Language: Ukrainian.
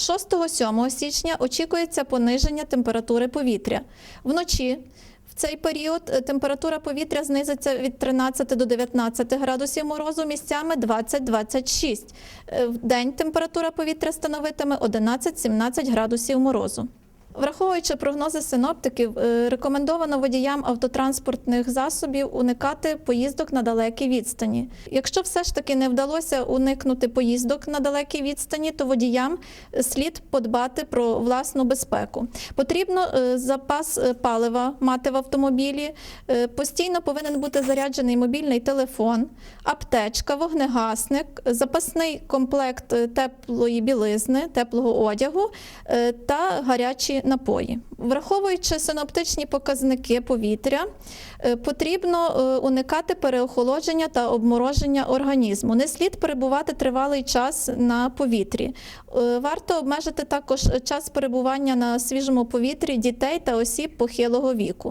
6-7 січня очікується пониження температури повітря. Вночі в цей період е, температура повітря знизиться від 13 до 19 градусів морозу, місцями 20-26. Е, В день температура повітря становитиме 11-17 градусів морозу. Враховуючи прогнози синоптиків, е, рекомендовано водіям автотранспортних засобів уникати поїздок на далекій відстані. Якщо все ж таки не вдалося уникнути поїздок на далекій відстані, то водіям слід подбати про власну безпеку. Потрібно е, запас е, палива мати в автомобілі. Постійно повинен бути заряджений мобільний телефон, аптечка, вогнегасник, запасний комплект теплої білизни, теплого одягу та гарячі напої. Враховуючи синоптичні показники повітря, е, потрібно е, уникати переохолодження та обмороження організму. Не слід перебувати тривалий час на повітрі. Е, Варто обмежити також час перебування на свіжому повітрі дітей та осіб похилого віку.